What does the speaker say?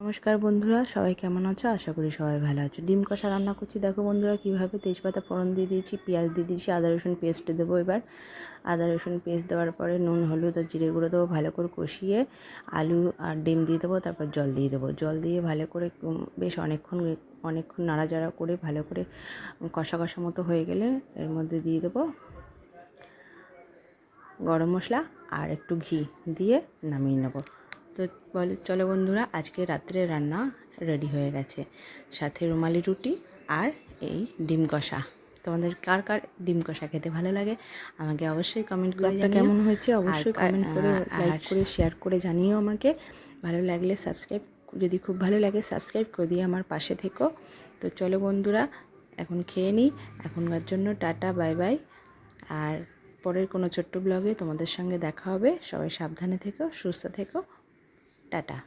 নমস্কার বন্ধুরা, সবাই কেমন আছো? আশা করি সবাই ভালো আছো। ডিম কষা রান্না করছি। দেখো বন্ধুরা, কীভাবে তেজপাতা ফোড়ন দিয়ে দিয়েছি, পেঁয়াজ দিয়ে দিয়েছি, আদা, রসুন পেস্ট দেবো এবার। আদা, রসুন পেস্ট দেওয়ার পরে নুন, হলুদ আর জিরে গুঁড়ো দেবো ভালো করে কষিয়ে আলু আর ডিম দিয়ে দেবো, তারপর জল দিয়ে দেবো। জল দিয়ে ভালো করে বেশ অনেকক্ষণ অনেকক্ষণ নাড়াচাড়া করে ভালো করে কষা কষা মতো হয়ে গেলে এর মধ্যে দিয়ে দেবো গরম মশলা আর একটু ঘি দিয়ে নামিয়ে নেব। তো বলে চলো বন্ধুরা আজকে রাত্রে রান্না রেডি হয়ে গেছে। সাথে রুমালি রুটি আর এই ডিম কষা। তোমাদের কার কার ডিম কষা খেতে ভালো লাগে আমাকে অবশ্যই কমেন্ট করে কেমন হয়েছে অবশ্যই কমেন্ট করে লাইক করে শেয়ার করে জানিও আমাকে। ভালো লাগলে সাবস্ক্রাইব যদি খুব ভালো লাগে সাবস্ক্রাইব করে দিয়ে আমার পাশে থেকো। তো চলো বন্ধুরা এখন খেয়ে নিই এখনকার জন্য টাটা বাই বাই আর পরের কোনো ছোট্ট ব্লগে তোমাদের সঙ্গে দেখা হবে। সবাই সাবধানে থেকো সুস্থ থেকো। টাটা।